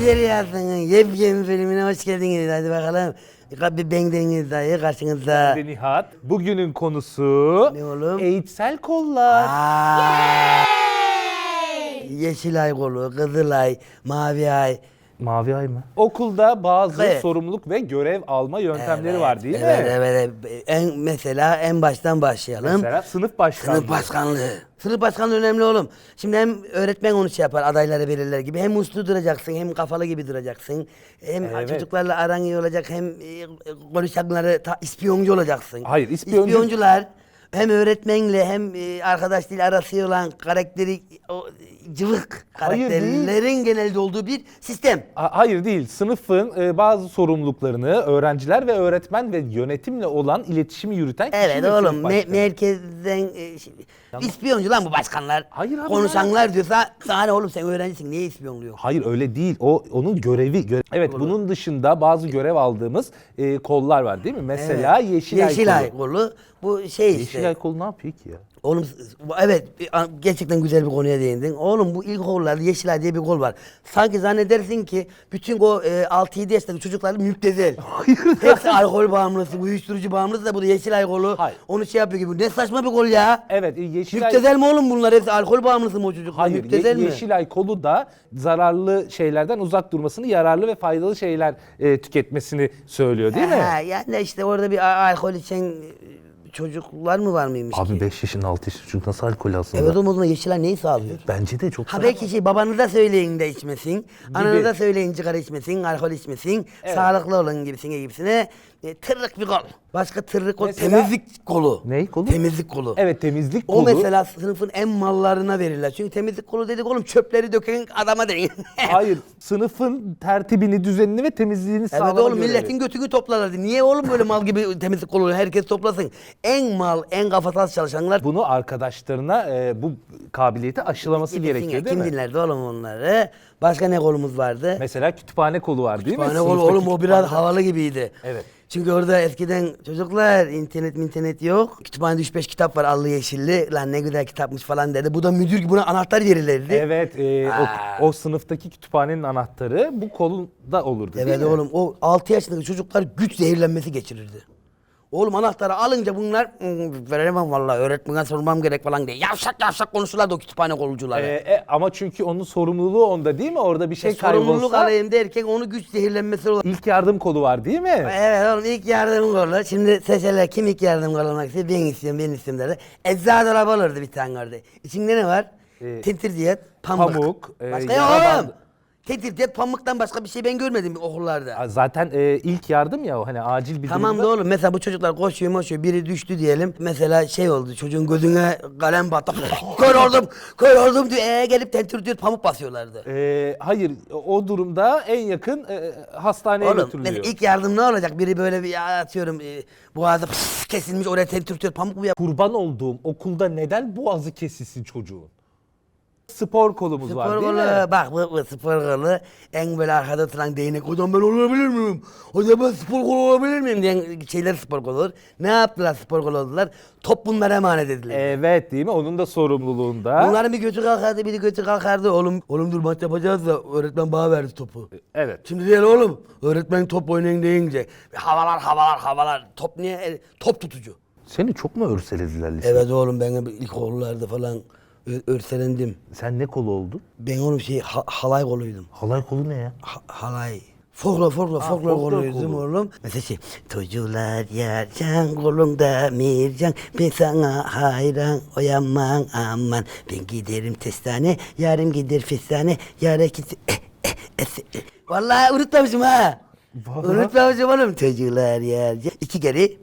Gider Yasin'in yepyeni filmine hoş geldiniz. Hadi bakalım. Bir bendeniz dayı karşınızda. Ve Nihat, bugünün konusu Ne oğlum? eğitsel kollar. Aa! Yeşilay kolu, Kızılay, Mavi Ay. Mavi ay mı? Okulda bazı Evet. sorumluluk ve görev alma yöntemleri Evet, var değil mi? evet, Evet, evet. En, mesela en baştan başlayalım. Mesela sınıf başkanlığı. Sınıf başkanlığı. Sınıf başkanlığı önemli oğlum. Şimdi hem öğretmen onu şey yapar, adayları belirler gibi. Hem uslu duracaksın, hem kafalı gibi duracaksın. Hem Evet. çocuklarla aran iyi olacak, hem e, konuşanları ta, ispiyoncu olacaksın. Hayır, ispiyoncu- İspiyoncular hem öğretmenle hem e, arkadaş dil arası olan karakteri o, cıvık Hayır, karakterlerin genelde olduğu bir sistem. Ha- Hayır değil. Sınıfın e, bazı sorumluluklarını öğrenciler ve öğretmen ve yönetimle olan iletişimi yürüten kişi Evet ve oğlum me- başkanı. merkezden e, şimdi, ispiyoncu lan bu başkanlar. Hayır abi, Konuşanlar diyorsa sana ne oğlum sen öğrencisin niye ispiyonluyor? Hayır öyle değil. O onun görevi. göre- evet bunun dışında bazı görev aldığımız e, kollar var değil mi? Mesela Yeşilay, Yeşilay kolu. kolu. Bu şey işte. Yeşilay kolu ne yapıyor ki ya? Oğlum evet gerçekten güzel bir konuya değindin. Oğlum bu ilkokullarda Yeşilay diye bir kol var. Sanki zannedersin ki bütün o e, 6-7 yaşındaki çocuklar müptezel. Hepsi alkol bağımlısı, uyuşturucu bağımlısı da bu da Yeşilay kolu. Hayır. Onu şey yapıyor gibi. Ne saçma bir kol ya. Evet e, Yeşilay... Müptezel mi oğlum bunlar? Hepsi alkol bağımlısı mı o çocuklar? Hayır, ye- Müptezel mi? Yeşilay kolu da zararlı şeylerden uzak durmasını, yararlı ve faydalı şeyler e, tüketmesini söylüyor değil mi? Ha, yani işte orada bir alkol içen çocuklar mı var mıymış Abi ki? 5 yaşında 6 yaşında çocuk nasıl alkol alsın? Evet oğlum o zaman Yeşilay neyi sağlıyor? Bence de çok Ha belki şey babanıza söyleyin de içmesin, ananıza söyleyin sigara içmesin, alkol içmesin, sağlıklı olun gibisine gibisine. E, tırrık bir kol. Başka tırrık kol, Mesela- temizlik kolu. Ney kolu? Temizlik kolu. Evet temizlik O kolu. mesela sınıfın en mallarına verirler. Çünkü temizlik kolu dedik oğlum çöpleri döken adama deyin. Hayır sınıfın tertibini, düzenini ve temizliğini Evet sağlama oğlum görevi. milletin götünü toplarlardı. Niye oğlum böyle mal gibi temizlik kolu herkes toplasın. En mal, en kafasız çalışanlar Bunu arkadaşlarına e, bu kabiliyeti aşılaması gerekiyor ya, değil Kim mi? dinlerdi oğlum onları? Başka ne kolumuz vardı? Mesela kütüphane kolu var değil mi? Kütüphane kolu oğlum o biraz kütüphane- havalı gibiydi. Evet. Çünkü orada eskiden çocuklar internet internet yok. Kütüphanede 3-5 kitap var allı yeşilli. Lan ne güzel kitapmış falan dedi. Bu da müdür gibi buna anahtar verirlerdi. Evet, e, Aa. o, o sınıftaki kütüphanenin anahtarı bu kolunda olurdu değil Evet mi? oğlum o 6 yaşındaki çocuklar güç zehirlenmesi geçirirdi. Oğlum anahtarı alınca bunlar "Hmm, veremem vallahi öğretmene sormam gerek falan diye. Yavşak yavşak konuşurlardı o kütüphane kolcuları. E, e, ama çünkü onun sorumluluğu onda değil mi? Orada bir şey Sorumluluk kaybolsa alayım derken onu güç zehirlenmesi olarak. ilk yardım kolu var değil mi? Evet oğlum ilk yardım kolu. Şimdi seçerler kim ilk yardım kolu olmak istiyor? Ben istiyorum, ben istiyorum derler. Eczacı olurdu bir tane orada. İçinde ne var? Ee, Tintir diyet, pamuk. pamuk, e, Başka yara yok bandı. oğlum. Diyet, pamuktan başka bir şey ben görmedim okullarda. Zaten e, ilk yardım ya o hani acil bir Tamam da durumda. oğlum mesela bu çocuklar koşuyor koşuyor biri düştü diyelim. Mesela şey oldu çocuğun gözüne kalem battı. kör oldum kör oldum diyor. Ee, gelip tentür diyor pamuk basıyorlardı. E, hayır o durumda en yakın e, hastaneye Oğlum götürülüyor. mesela ilk yardım ne olacak? Biri böyle bir ya atıyorum e, boğazı kesilmiş oraya tentür diyor pamuk mu yap? Kurban olduğum okulda neden boğazı kesilsin çocuğun? Spor kolumuz var Spor değil kolu mi? bak bu, bu spor kolu en böyle arkada oturan değnek hocam ben olabilir miyim? Hocam ben spor kolu olabilir miyim diyen şeyler spor kolu olur. Ne yaptılar spor kolu oldular? Top bunlara emanet edilir. Evet değil mi? Onun da sorumluluğunda. Bunların bir götü kalkardı, biri götü kalkardı. Oğlum, oğlum dur maç yapacağız da öğretmen bana verdi topu. Evet. Şimdi değil oğlum. Öğretmen top oynayın deyince. Havalar havalar havalar. Top niye? E, Top tutucu. Seni çok mu örselediler lisede? Evet oğlum ben hep ilkokullarda falan örselendim. Sen ne kolu oldun? Ben oğlum şey ha- halay koluydum. Halay kolu ne ya? Ha- halay. Folklor, folklor, folklor folklor koluydum kolu. oğlum. Mesela şey, çocuklar yercan kolumda mircan, ben sana hayran oyaman aman. Ben giderim testane, yarım gider festane, yara git... Eh, eh, eh, eh. Vallahi unutmamışım ha. Vallahi. Unutmamışım oğlum. Çocuklar yercan. İki geri,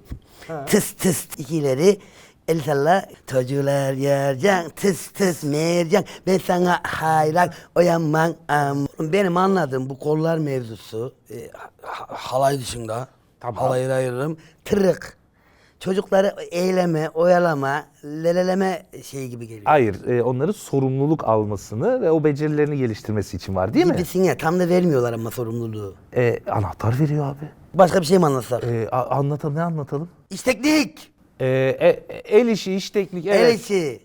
tıs tıs ikileri. El salla. Çocuklar yercan, tıs tıs mercan. Ben sana hayran oyanman am. Benim anladığım bu kollar mevzusu. E, ha- halay dışında. Tamam. Halayı ayırırım. Tırık. Çocukları eyleme, oyalama, leleleme şey gibi geliyor. Hayır, e, onların sorumluluk almasını ve o becerilerini geliştirmesi için var değil mi? Gibisin ya tam da vermiyorlar ama sorumluluğu. E, anahtar veriyor abi. Başka bir şey mi anlatsak? E, a- anlatalım ne anlatalım? İsteklik. E, e, el işi, iş teknik, evet. El işi.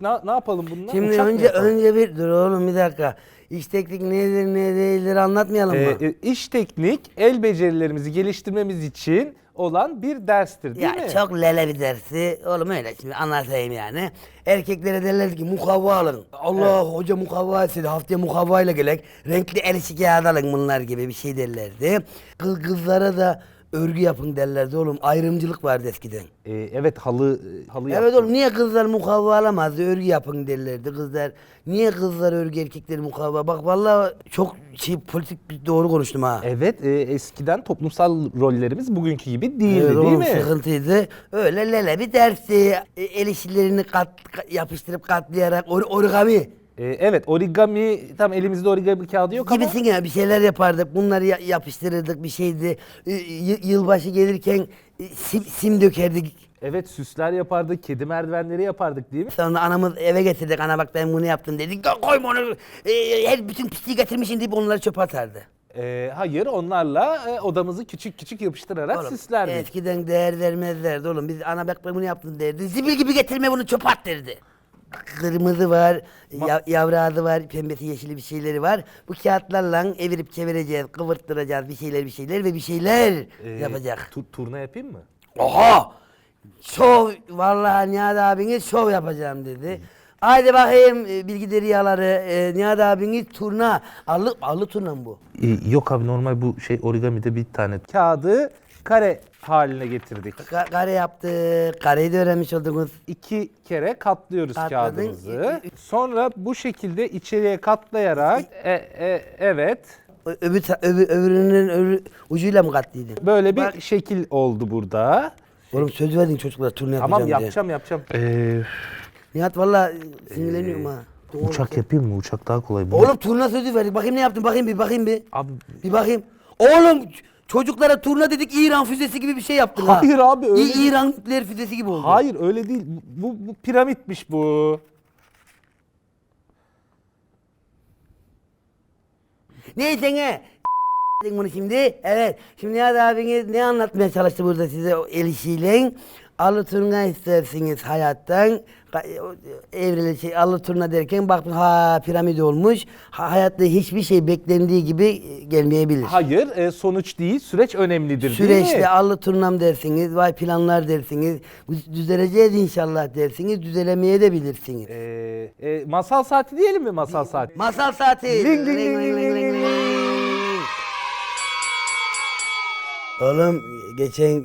Ne, ne yapalım bununla? Şimdi Uçak mı önce yapalım? önce bir dur oğlum bir dakika. İş teknik nedir ne değildir anlatmayalım mı? Ee, e, iş teknik el becerilerimizi geliştirmemiz için olan bir derstir değil ya mi? çok lele bir dersi. Oğlum öyle şimdi anlatayım yani. Erkeklere derler ki mukavva alın. Allah hoca mukavva istedi haftaya mukavva ile gelek. Renkli el işi kağıdı alın bunlar gibi bir şey derlerdi. Kız kızlara da örgü yapın derlerdi oğlum. Ayrımcılık vardı eskiden. Ee, evet halı halı Evet yaptım. oğlum niye kızlar mukavva alamazdı? Örgü yapın derlerdi kızlar. Niye kızlar örgü erkekler mukavva? Bak vallahi çok şey politik bir doğru konuştum ha. Evet e, eskiden toplumsal rollerimiz bugünkü gibi değildi Evet değil oğlum, mi? sıkıntıydı. Öyle lele bir dersti. E, El işlerini kat, kat- yapıştırıp katlayarak or, origami Ee, evet origami tam elimizde origami kağıdı yok ama gibisin ya bir şeyler yapardık. Bunları ya- yapıştırırdık bir şeydi. E, y- yılbaşı gelirken e, sim, sim dökerdik. evet süsler yapardık, kedi merdivenleri yapardık değil mi? Sonra anamız eve getirdik. Ana bak ben bunu yaptım dedik. "Ya Koyma onu. E, her bütün pisliği getirmişsin deyip onları çöpe atardı. Ee, hayır onlarla e, odamızı küçük küçük yapıştırarak Oğlum, süslerdik. Eskiden değer vermezlerdi oğlum. Biz ana bak ben bunu yaptım derdi. Zibil gibi getirme bunu çöpe at derdi. Kırmızı var, ya, yavrağı var, pembesi yeşili bir şeyleri var. Bu kağıtlarla evirip çevireceğiz, kıvırttıracağız bir şeyler bir şeyler ve bir şeyler Ee, yapacak. tu- turna yapayım mı? Oha! Şov, vallahi Nihat abiniz şov yapacağım dedi. Haydi bakayım e, bilgi deriyaları, e, Nihat abiniz turna, allı, allı turna mı bu? Ee, yok abi normal bu şey origamide bir tane kağıdı kare haline getirdik. Ka- kare yaptık, kareyi de öğrenmiş oldunuz. İki kere katlıyoruz Katladın. kağıdımızı. Sonra bu şekilde içeriye katlayarak e, e, evet Ö- Öbür, ta- öbür, öbürünün öbür ucuyla mı katlıydın? böyle bir Bak. şekil oldu burada. Oğlum söz verdin çocuklara turne yapacağım Tamam diye. yapacağım yapacağım. Ee, Nihat valla sinirleniyorum ha. Doğru. uçak yapayım mı? Uçak daha kolay. Oğlum turna sözü verdik. Bakayım ne yaptın? Bakayım bir bakayım bir. Abi Bir bakayım. Oğlum çocuklara turna dedik İran füzesi gibi bir şey yaptın ha. Hayır abi, öyle İ- değil. İran nükleer füzesi gibi oldu. hayır öyle değil. Bu, bu piramitmiş bu. Neyse ne? bunu şimdi. Evet. Şimdi Nihat abiniz ne anlatmaya çalıştı burada size o el işiyle? Alı turna istersiniz hayattan. O- Evrili şey alı turna derken bak ha piramit olmuş. Ha, hayatta hiçbir şey beklendiği gibi e, gelmeyebilir. Hayır e, sonuç değil süreç önemlidir değil mi? Süreçte allı turnam dersiniz, vay planlar dersiniz, "Düz- düzeleceğiz inşallah dersiniz, düzelemeye de bilirsiniz. Ee, e, masal saati diyelim mi masal saati? Masal saati. Ling, ling, ling, ling, ling, ling, ling. Oğlum geçen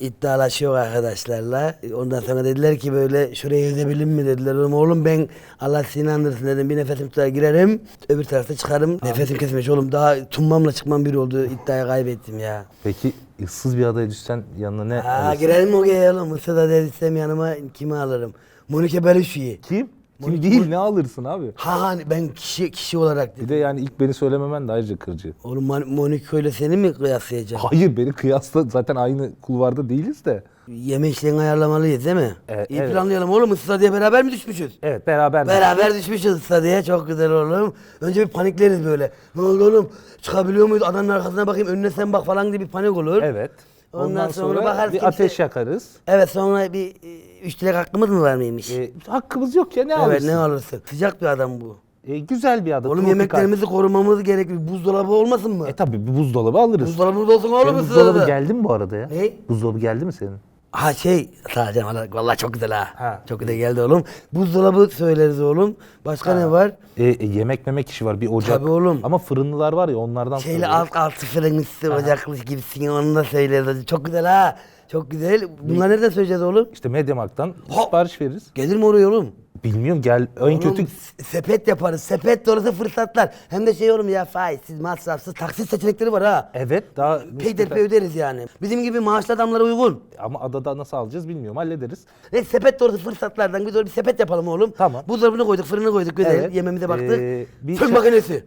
iddialaşıyor arkadaşlarla. Ondan sonra dediler ki böyle şuraya yüzebilir mi dediler. Oğlum, oğlum ben Allah seni inandırsın dedim. Bir nefesim tutar girerim. Öbür tarafta çıkarım. Nefesim kesmiş oğlum. Daha tummamla çıkmam bir oldu. İddiayı kaybettim ya. Peki ıssız bir adaya düşsen yanına ne Ha alırsın? girelim o oğlum. Mısır'da dersem yanıma kimi alırım? Monika Bellucci'yi. Kim? Kim değil ne alırsın abi? Ha hani ben kişi kişi olarak Bir dedim. de yani ilk beni söylememen de ayrıca kırıcı. Oğlum Mon- Monika ile seni mi kıyaslayacağım? Hayır beni kıyasla zaten aynı kulvarda değiliz de. Yeme işlerini ayarlamalıyız değil mi? Evet, İyi evet. planlayalım oğlum. Isra diye beraber mi düşmüşüz? Evet beraber. Beraber düşmüşüz Isra diye. Çok güzel oğlum. Önce bir panikleriz böyle. Ne oldu oğlum? Çıkabiliyor muyuz? Adanın arkasına bakayım. Önüne sen bak falan diye bir panik olur. Evet. Ondan Ondan, sonra sonra, bakarız bir kimse- ateş yakarız. Evet sonra bir e, üç dilek hakkımız mı var mıymış? Ee, hakkımız yok ya ne evet alırsın? ne alırsın? Sıcak bir adam bu. Ee, güzel bir ada. Oğlum tropikal. yemeklerimizi korumamız gerekiyor. Buzdolabı olmasın mı? E tabi bir buzdolabı alırız. Buzdolabımız olsun oğlum Senin buzdolabı geldi mi bu arada ya? Ne? Buzdolabı geldi mi senin? Ha şey, sağ canım vallahi- çok güzel ha. Ha. Çok güzel geldi oğlum. Buzdolabı söyleriz oğlum. Başka ne var? E, e, yemek memek işi var bir ocak. Tabii oğlum. Ama fırınlılar var ya onlardan Şeyle alt altı fırınlısı, ocaklı gibisin onu da söyleriz. Çok güzel ha. Çok güzel. Bunları nereden söyleyeceğiz oğlum? İşte Mediamarkt'tan Ha! sipariş veririz. Gelir mi oraya oğlum? Bilmiyorum gel en Oğlum, kötü s- sepet yaparız. Sepet dolusu fırsatlar. Hem de şey oğlum ya faizsiz, masrafsız, taksit seçenekleri var ha. evet daha Peyderpey öderiz yani. Bizim gibi maaşlı adamlara uygun. ama adada nasıl alacağız bilmiyorum hallederiz. Ne sepet dolusu fırsatlardan biz orada bir sepet yapalım oğlum. Tamam. Buzdolabını koyduk, fırını koyduk güzel. Evet. Yemeğimize baktık. Ee, bir Fön şey- makinesi.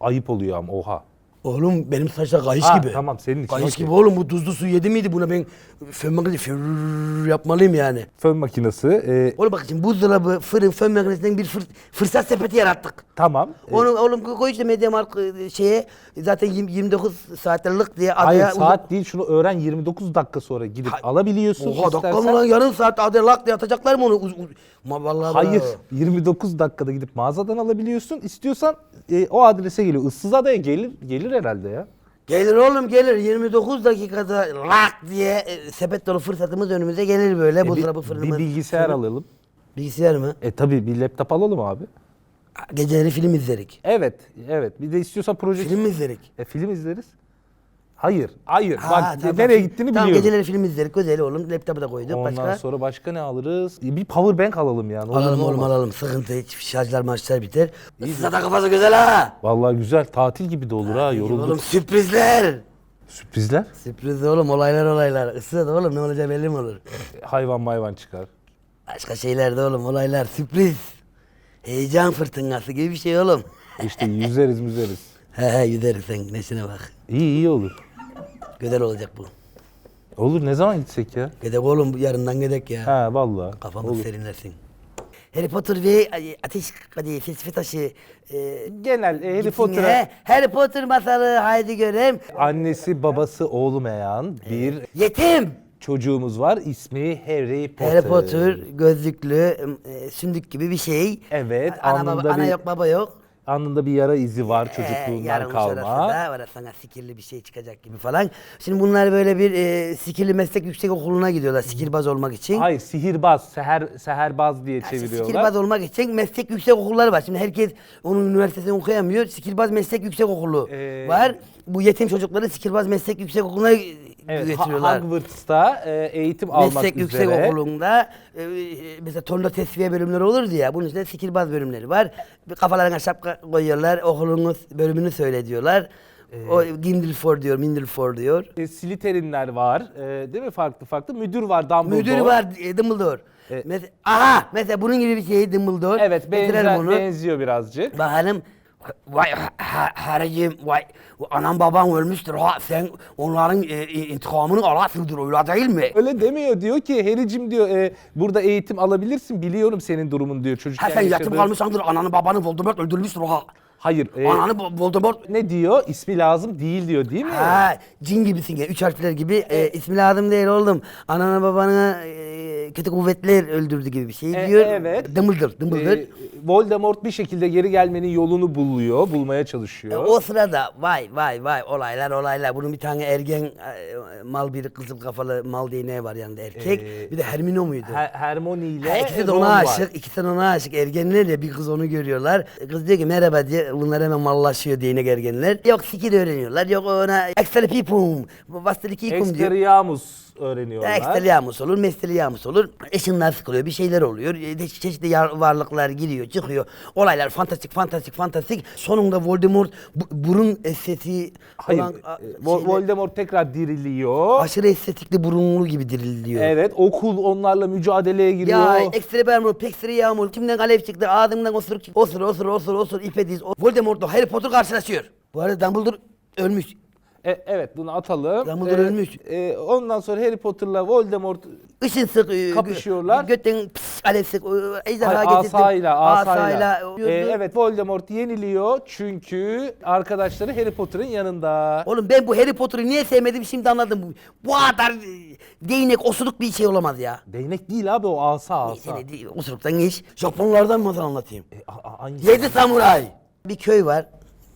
Ayıp oluyor ama oha. Oğlum benim saçlar kayış Ha, gibi. tamam, senin için, Kayış okey. gibi oğlum bu tuzlu su yedi miydi buna ben fön makinesi fırrrr yapmalıyım yani. Fön makinesi. e, Oğlum bak şimdi buzdolabı, fırın, fön makinesinden bir fır- fırsat sepeti yarattık. tamam. E, Onu oğlum koy işte Mediamarkt e, şeye zaten yirmi- 29 saatlik diye Hayır adaya saat değil şunu öğren 29 dakika sonra gidip alabiliyorsun. Oha dakika mı istersen. lan yarım saat adaya lak diye atacaklar mı onu? Uz, uz, ma vallahi Hayır bravo. 29 dakikada gidip mağazadan alabiliyorsun. İstiyorsan e, o adrese geliyor. Issızada'ya gelir gelir herhalde ya. Gelir oğlum gelir 29 dakikada lak diye e, sepet dolu fırsatımız önümüze gelir böyle E, bir, buzdolabı bir fırınımız. bilgisayar alalım. Bilgisayar mı? E tabi bir laptop alalım abi. Geceleri film izlerik. Evet, evet. Bir de istiyorsan proje Film izlerik? E, film izleriz. Hayır, hayır. Ha, Bak tamam. nereye gittiğini tamam, biliyorum. geceleri film izlerik. Güzel oğlum. Laptopu da koyduk. Ondan Başka? sonra başka ne alırız? E, Bir power bank alalım yani. Alalım oğlum alalım. Sıkıntı hiç. Şarjlar maçlar biter. Size da kafası güzel ha. Vallahi güzel. Tatil gibi de olur ha. Yorulduk. Oğlum sürprizler. Sürprizler. Sürpriz oğlum olaylar olaylar. Isıda da oğlum ne olacağı belli mi olur? Hayvan mayvan çıkar. Başka şeyler de oğlum olaylar sürpriz. Heyecan fırtınası gibi bir şey oğlum. İşte yüzeriz müzeriz. He he yüzeriz sen neşine bak. İyi iyi olur. Güzel olacak bu. Olur ne zaman gitsek ya? Gidek oğlum yarından gidek ya. Ha vallahi. Kafamız Olur. serinlesin. Harry Potter ve Ateş hadi felsefe taşı. E, Genel e, Harry gitsin, Potter'a he. Harry Potter masalı haydi görem. annesi babası olmayan bir Yetim. çocuğumuz var. İsmi Harry Potter. Harry Potter gözlüklü e, sündük gibi bir şey. Evet, Ana, baba, alnında ana bir- yok baba yok. Alnında bir yara izi var Ee, çocukluğundan yarın kalma. sonrasında var sana sikirli bir şey çıkacak gibi falan. Şimdi bunlar böyle bir e, sikirli meslek yüksek okuluna gidiyorlar sihirbaz olmak için. Hayır sihirbaz, seher, seherbaz diye İşte çeviriyorlar. Sihirbaz olmak için meslek yüksek okulları var. Şimdi herkes onun üniversitesini okuyamıyor. Sihirbaz meslek yüksek okulu Ee, var. Bu yetim çocukları sihirbaz meslek yüksek okuluna Evet, getiriyorlar. Hogwarts'ta e, eğitim almak meslek üzere. yüksek okulunda e, mesela torna tesviye bölümleri olurdu ya. Bunun içinde sihirbaz bölümleri var. Kafalarına şapka koyuyorlar. Okulun bölümünü söyle diyorlar. Ee, o Grindelwald diyor, Mindelford diyor. E, Slytherinler var, e, değil mi farklı farklı? Müdür var, Dumbledore. Müdür var e, Dumbledore. E- Mesela, aha mesela bunun gibi bir şey Dumbledore. Evet, benzer, benziyor birazcık. Bakalım. Vay ha- Harry'cim vay anam babam ölmüştür ha sen onların e, e, intikamını alasındır öyle değil mi? Öyle demiyor diyor ki Harry'cim diyor e, burada eğitim alabilirsin biliyorum senin durumun diyor çocukken Ha sen yatim yaşadığın- kalmışsındır ananı babanı Voldemort öldürmüştür ha. Hayır. e, Ananı Vo- Voldemort ne diyor? İsmi lazım değil diyor değil mi? Ha, cin gibisin ya. Üç harfler gibi. E, ismi lazım değil oğlum. Anana babana e, kötü kuvvetler öldürdü gibi bir şey E, diyor. evet. Dumbledore. Dumbledore. E, Voldemort bir şekilde geri gelmenin yolunu buluyor, bulmaya çalışıyor. O sırada vay vay vay olaylar olaylar. Bunun bir tane ergen e, mal bir kızıl kafalı mal diye ne var yanında erkek. Ee, bir de Hermine muydu? Her- Hermione ile Ha, ikisi de Ron ona var. aşık, ikisi de ona aşık. Ergenler ya bir kız onu görüyorlar. Kız diyor ki merhaba diye bunlar hemen mallaşıyor değnek ergenler. Yok sikir öğreniyorlar, yok ona ekstralipum, vastilikikum diyor. Expelliarmus öğreniyorlar. Ekstraliamus olur, mesteliamus olur. Eşinler sıkılıyor, bir şeyler oluyor. E, Çeşitli varlıklar giriyor, çıkıyor. Olaylar fantastik, fantastik, fantastik. Sonunda Voldemort bu- burun estetiği Hayır, olan a- e, Vo- şeyle- Voldemort tekrar diriliyor. aşırı estetikli burunlu gibi diriliyor. Evet, okul onlarla mücadeleye giriyor. Ya ekstra bermur, pekstra yağmur, kimden alev çıktı, ağzımdan osuruk çıktı. Osur, osur, osur, osur, ipe diz. O- Voldemort'la Harry Potter karşılaşıyor. Bu arada Dumbledore ölmüş. E, evet, bunu atalım. Dumbledore E, ölmüş. e, ondan sonra Harry Potter'la Voldemort Işın sık, e, Kapışıyorlar. gö- Götten pis, alev sık, e, ejderha Hayır, getirdim. asayla, asayla. e, E, evet, Voldemort yeniliyor çünkü arkadaşları Harry Potter'ın yanında. Oğlum ben bu Harry Potter'ı niye sevmedim şimdi anladım. Bu, bu kadar değnek, osuruk bir şey olamaz ya. Değnek değil abi o asa asa. Neyse ne değil, osuruktan geç. Japonlardan mı anlatayım? E, a- a-. Yedi samuray. Bir köy var.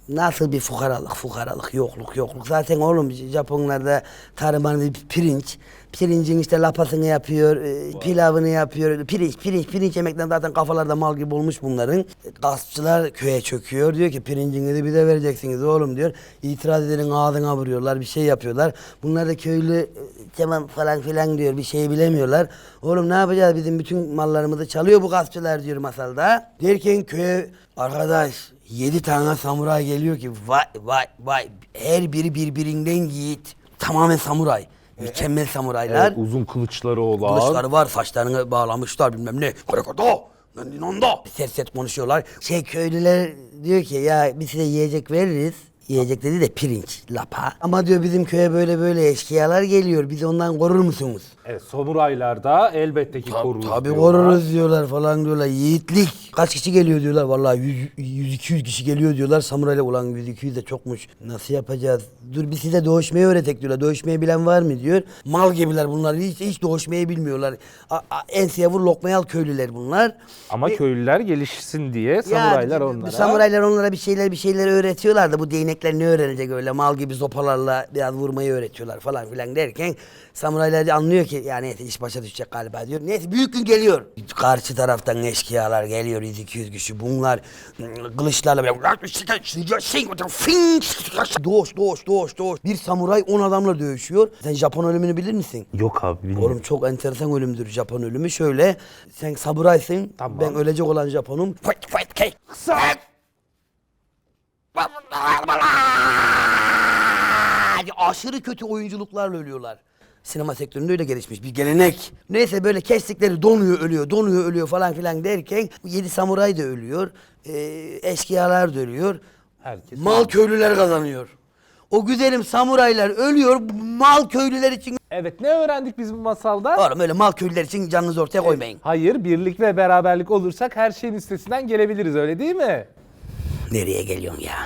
Nasıl bir fukaralık, fukaralık, yokluk, yokluk. Zaten oğlum Japonlarda tarım bir pirinç. Pirincin işte lapasını yapıyor, e, pilavını yapıyor. Pirinç, pirinç, pirinç yemekten zaten kafalarda mal gibi olmuş bunların. E, Gaspçılar köye çöküyor. Diyor ki pirincinizi bir de vereceksiniz oğlum diyor. İtiraz edenin ağzına vuruyorlar, bir şey yapıyorlar. Bunlar da köylü e, tamam falan filan diyor, bir şey bilemiyorlar. Oğlum ne yapacağız bizim bütün mallarımızı çalıyor bu gaspçılar diyor masalda. Derken köye arkadaş yedi tane samuray geliyor ki vay vay vay her biri birbirinden yiğit. Tamamen samuray. Mükemmel samuraylar. Evet, uzun kılıçları olan. Kılıçları var, saçlarını bağlamışlar bilmem ne. Karakodo, nandinondo. Sert sert konuşuyorlar. Şey köylüler diyor ki ya biz size yiyecek veririz. Yiyecek dedi de pirinç, lapa. Ama diyor bizim köye böyle böyle eşkıyalar geliyor. Bizi ondan korur musunuz? Evet, samuraylarda elbette ki koruruz. Tabii diyorlar. koruruz diyorlar falan diyorlar. Yiğitlik. Kaç kişi geliyor diyorlar. Vallahi 100-200 kişi geliyor diyorlar. Samurayla ulan 100-200 de çokmuş. Nasıl yapacağız? Dur biz size doğuşmayı öğretek diyorlar. Doğuşmayı bilen var mı diyor. Mal gibiler bunlar. Hiç, hiç doğuşmayı bilmiyorlar. A, a, enseye vur lokmayı al köylüler bunlar. Ama köylüler gelişsin diye samuraylar onlara. Samuraylar onlara bir şeyler bir şeyler öğretiyorlar da bu değnekler ne öğrenecek öyle mal gibi zopalarla biraz vurmayı öğretiyorlar falan filan derken samuraylar anlıyor ki yani neyse iş başa düşecek galiba diyor. Neyse büyük gün geliyor. Karşı taraftan eşkıyalar geliyor 100-200 kişi bunlar ıı, kılıçlarla böyle doğuş doğuş doğuş doğuş. Bir samuray 10 adamla dövüşüyor. Sen Japon ölümünü bilir misin? Yok abi bilmiyorum. Oğlum çok enteresan ölümdür Japon ölümü. Şöyle sen samuraysın. Tamam. Ben ölecek olan Japonum. Fight fight fight. Aşırı kötü oyunculuklarla ölüyorlar. Sinema sektöründe öyle gelişmiş bir gelenek. Neyse böyle kestikleri donuyor ölüyor, donuyor ölüyor falan filan derken yedi samuray da ölüyor. Ee, eşkıyalar da ölüyor. Herkes Mal köylüler kazanıyor. O güzelim samuraylar ölüyor. Mal köylüler için Evet ne öğrendik biz bu masalda? Oğlum öyle mal köylüler için canınızı ortaya koymayın. Hayır birlik ve beraberlik olursak her şeyin üstesinden gelebiliriz öyle değil mi? Nereye geliyorsun ya?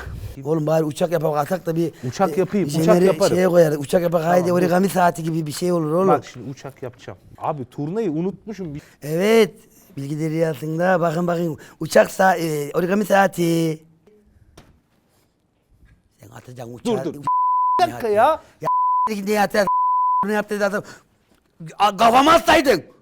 Oğlum bari uçak yapak atak da bir... Uçak yapayım, uçak jeneri yaparım. Şeye koyarız. Uçak yapak haydi Tamam, origami saati gibi bir şey olur oğlum. Bak şimdi uçak yapacağım. Abi turnayı unutmuşum. Evet. Bilgi deryasında bakın bakın. Uçak sa e, origami saati. Sen atacaksın uçağı. Dur, dur. Bir dakika ya. Ne yaptın? Ne yaptın? Kafama atsaydın.